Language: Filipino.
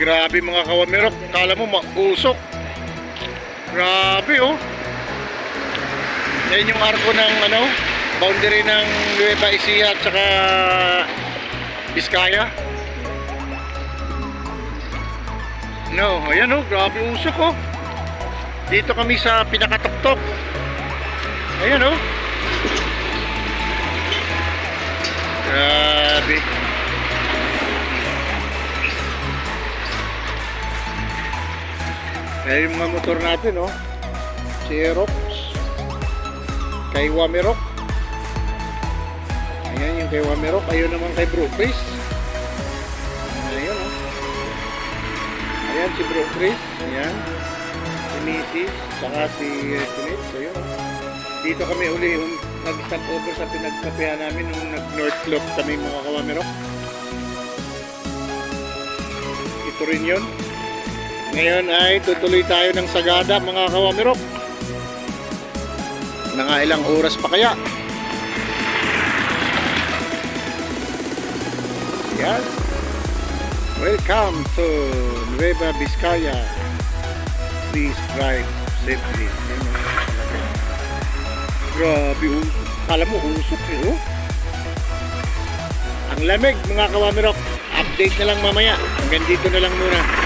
Grabe mga kawamirok. Kala mo mausok. Grabe oh. Yan yung arko ng ano, boundary ng Nueva Ecija at saka Biskaya. No, ayan oh, grabe usok oh. Dito kami sa pinakatuktok. Ayan oh. Ayan yung mga motor natin oh. Si Aerox. Kay Wamirok. Ayan yung kay Wamirok. Ayun naman kay Bro Chris. Ayan oh. Ayan si Bro Chris. Ayan. Si Mrs. Saka si Tunit. Ayun oh. Dito kami uli um, nag-stop over sa pinagkapehan namin nung nag-North Slope kami mga kawamirok. Ito rin yun. Ngayon ay tutuloy tayo ng Sagada mga kawamirok. Mga ilang oras pa kaya. Yes. Welcome to Nueva Vizcaya. Please drive safely. Grabe, oh. Kala mo usok eh, oh. Ang lamig mga kawamirok. Update na lang mamaya. Hanggang dito na lang muna.